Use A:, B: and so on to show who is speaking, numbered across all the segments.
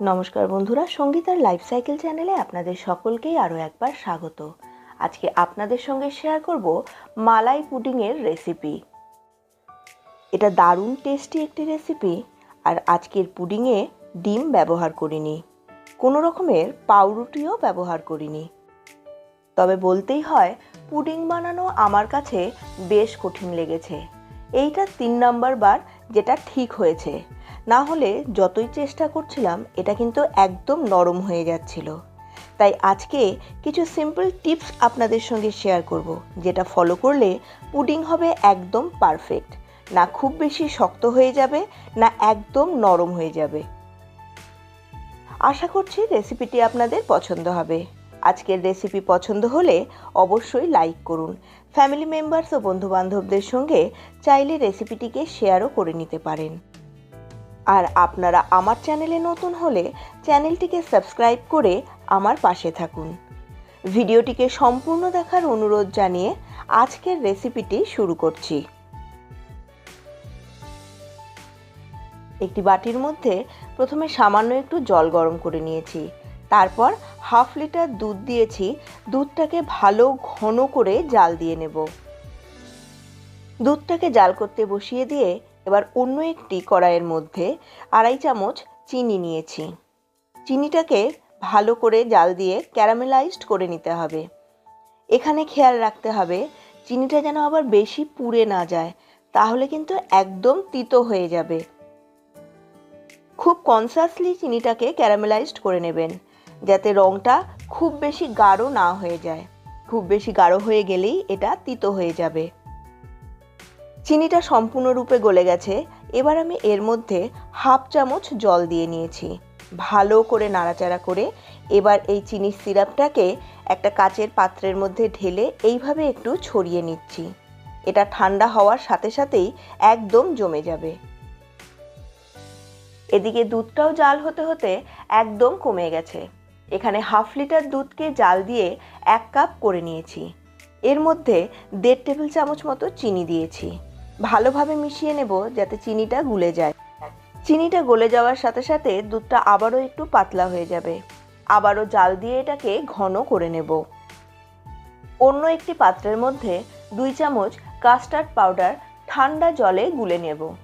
A: নমস্কার বন্ধুরা, সঙ্গীতার life cycle চ্যানেলে আপনাদের সকলকেই আরও একবার স্বাগত। আজকে আপনাদের সঙ্গে শেয়ার করব মালাই পুডিংয়ের রেসিপি এটা দারুণ টেস্টি একটি রেসিপি আর আজকের পুডিংয়ে ডিম ব্যবহার করিনি। কোনো রকমের পাউরুটিও ব্যবহার করিনি। তবে বলতেই হয় পুডিং বানানো আমার কাছে বেশ কঠিন লেগেছে। এইটা তিন নম্বর বার যেটা ঠিক হয়েছে। না হলে যতই চেষ্টা করছিলাম, এটা কিন্তু একদম নরম হয়ে যাচ্ছিল। তাই আজকে কিছু সিম্পল টিপস আপনাদের সঙ্গে শেয়ার করব, যেটা ফলো করলে পুডিং হবে একদম পারফেক্ট না খুব বেশি শক্ত হয়ে যাবে, না একদম নরম হয়ে যাবে। আশা করছি রেসিপিটি আপনাদের পছন্দ হবে। আজকের রেসিপি পছন্দ হলে অবশ্যই লাইক করুন। ফ্যামিলি মেম্বার্স ও বন্ধুবান্ধবদের সঙ্গে চাইলে রেসিপিটিকে শেয়ারও করে নিতে পারেন। আর আপনারা আমার চ্যানেলে নতুন হলে চ্যানেলটিকে সাবস্ক্রাইব করে আমার পাশে থাকুন। ভিডিওটিকে সম্পূর্ণ দেখার অনুরোধ জানিয়ে আজকের রেসিপিটি শুরু করছি। একটি বাটির মধ্যে প্রথমে সামান্য একটু জল গরম করে নিয়েছি। তারপর হাফ লিটার দুধ দিয়েছি। দুধটাকে ভালো ঘন করে জাল দিয়ে নেব। দুধটাকে জাল করতে বসিয়ে দিয়ে এবার অন্য একটি কড়াইয়ের মধ্যে আড়াই চামচ চিনি নিয়েছি। চিনিটাকে ভালো করে জাল দিয়ে ক্যারামেলাইজড করে নিতে হবে। এখানে খেয়াল রাখতে হবে, চিনিটা যেন আবার বেশি পুড়ে না যায়, তাহলে কিন্তু একদম তিতো হয়ে যাবে। খুব কনসাসলি চিনিটাকে ক্যারামেলাইজড করে নেবেন, যাতে রঙটা খুব বেশি গাঢ় না হয়ে যায়। খুব বেশি গাঢ় হয়ে গেলেই এটা তিতো হয়ে যাবে। চিনিটা সম্পূর্ণরূপে গলে গেছে। এবার আমি এর মধ্যে হাফ চামচ জল দিয়ে নিয়েছি। ভালো করে নাড়াচাড়া করে এবার এই চিনির সিরাপটাকে একটা কাচের পাত্রের মধ্যে ঢেলে এইভাবে একটু ছড়িয়ে নিচ্ছি। এটা ঠান্ডা হওয়ার সাথে সাথেই একদম জমে যাবে। এদিকে দুধটাও জাল হতে হতে একদম কমে গেছে। এখানে হাফ লিটার দুধকে জাল দিয়ে এক কাপ করে নিয়েছি। এর মধ্যে দেড় টেবিল চামচ মতো চিনি দিয়েছি। ভালোভাবে মিশিয়ে নেব যাতে চিনিটা গুলে যায়। চিনিটা গলে যাওয়ার সাথে সাথে দুধটা আবারও একটু পাতলা হয়ে যাবে। আবারও জাল দিয়ে এটাকে ঘন করে নেব। অন্য একটি পাত্রের মধ্যে দুই চামচ কাস্টার্ড পাউডার ঠান্ডা জলে গুলে নেব।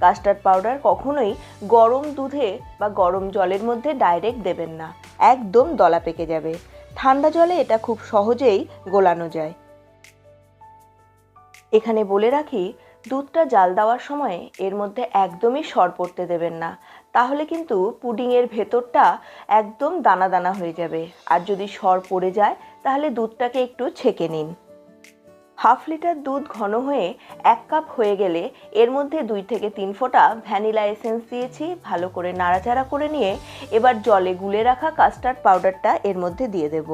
A: কাস্টার্ড পাউডার কখনোই গরম দুধে বা গরম জলের মধ্যে ডাইরেক্ট দেবেন না। একদম দলা পেকে যাবে। ঠান্ডা জলে এটা খুব সহজেই গোলানো যায়। এখানে বলে রাখি দুধটা জাল দেওয়ার সময় এর মধ্যে একদমই সর পড়তে দেবেন না। তাহলে কিন্তু পুডিংয়ের ভেতরটা একদম দানা দানা হয়ে যাবে। আর যদি সর পড়ে যায়, তাহলে দুধটাকে একটু ছেঁকে নিন। হাফ লিটার দুধ ঘন হয়ে এক কাপ হয়ে গেলে এর মধ্যে দুই থেকে তিন ফোঁটা ভ্যানিলা এসেন্স দিয়েছি, ভালো করে নাড়াচাড়া করে নিয়ে এবার জলে গুলে রাখা কাস্টার্ড পাউডারটা এর মধ্যে দিয়ে দেব।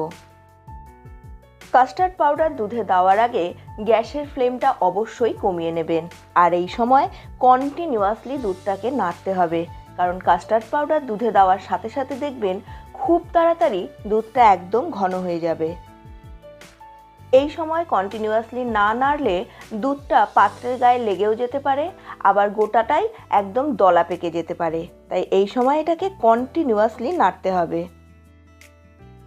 A: কাস্টার্ড পাউডার দুধে দেওয়ার আগে গ্যাসের ফ্লেমটা অবশ্যই কমিয়ে নেবেন। আর এই সময় কন্টিনিউয়াসলি দুধটাকে নাড়তে হবে। কারণ কাস্টার্ড পাউডার দুধে দেওয়ার সাথে সাথে দেখবেন খুব তাড়াতাড়ি দুধটা একদম ঘন হয়ে যাবে। এই সময় কন্টিনিউয়াসলি না নাড়লে দুধটা পাত্রের গায়ে লেগেও যেতে পারে, আবার গোটাটাই একদম দলা পেকে যেতে পারে। তাই এই সময় এটাকে কন্টিনিউয়াসলি নাড়তে হবে।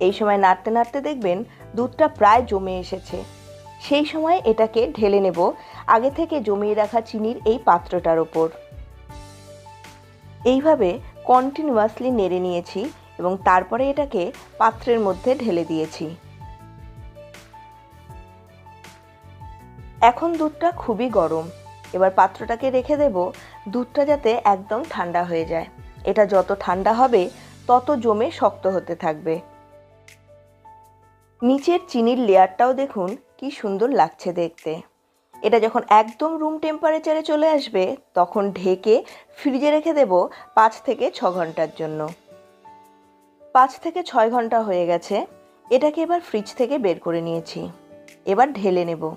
A: এই সময় নাড়তে নাড়তে দেখবেন দুধটা প্রায় জমে এসেছে। সেই সময় এটাকে ঢেলে নেব। আগে থেকে জমিয়ে রাখা চিনির এই পাত্রটার ওপর। এইভাবে কন্টিনিউয়াসলি নেড়ে নিয়েছি এবং তারপরে এটাকে পাত্রের মধ্যে ঢেলে দিয়েছি। এখন দুধটা খুবই গরম। এবার পাত্রটাকে রেখে দেব। দুধটা যাতে একদম ঠান্ডা হয়ে যায়। এটা যত ঠান্ডা হবে, তত জমে শক্ত হতে থাকবে। নিচের চিনির লেয়ারটাও দেখুন কি সুন্দর লাগছে দেখতে। এটা যখন একদম রুম টেম্পারেচারে চলে আসবে, তখন ঢেকে ফ্রিজে রেখে দেব পাঁচ থেকে ছ ঘণ্টার জন্য। পাঁচ থেকে ছয় ঘণ্টা হয়ে গেছে, এটাকে এবার ফ্রিজ থেকে বের করে নিয়েছি। এবার ঢেলে নেব।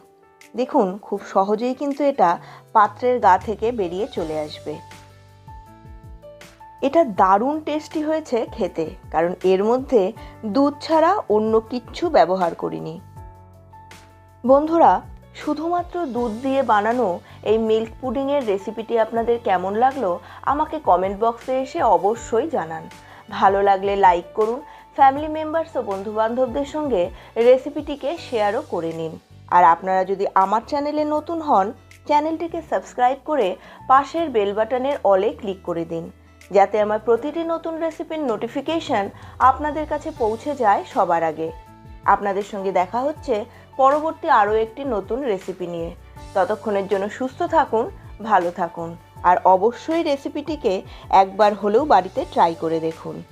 A: দেখুন, খুব সহজেই কিন্তু এটা পাত্রের গা থেকে বেরিয়ে চলে আসবে। এটা দারুণ টেস্টি হয়েছে খেতে, কারণ এর মধ্যে দুধ ছাড়া অন্য কিচ্ছু ব্যবহার করিনি। বন্ধুরা, শুধুমাত্র দুধ দিয়ে বানানো এই মিল্ক পুডিংয়ের রেসিপিটি আপনাদের কেমন লাগল, আমাকে কমেন্ট বক্সে এসে অবশ্যই জানান। ভালো লাগলে লাইক করুন ফ্যামিলি মেম্বার্স ও বন্ধুবান্ধবদের সঙ্গে রেসিপিটিকে শেয়ারও করে নিন। আর আপনারা যদি আমার চ্যানেলে নতুন হন চ্যানেলটিকে সাবস্ক্রাইব করে পাশের বেল বাটনের অলে ক্লিক করে দিন। যাতে আমার প্রতিটি নতুন রেসিপির নোটিফিকেশান আপনাদের কাছে পৌঁছে যায় সবার আগে। আপনাদের সঙ্গে দেখা হচ্ছে পরবর্তী আরও একটি নতুন রেসিপি নিয়ে। ততক্ষণের জন্য সুস্থ থাকুন, ভালো থাকুন, আর অবশ্যই রেসিপিটিকে একবার হলেও বাড়িতে ট্রাই করে দেখুন।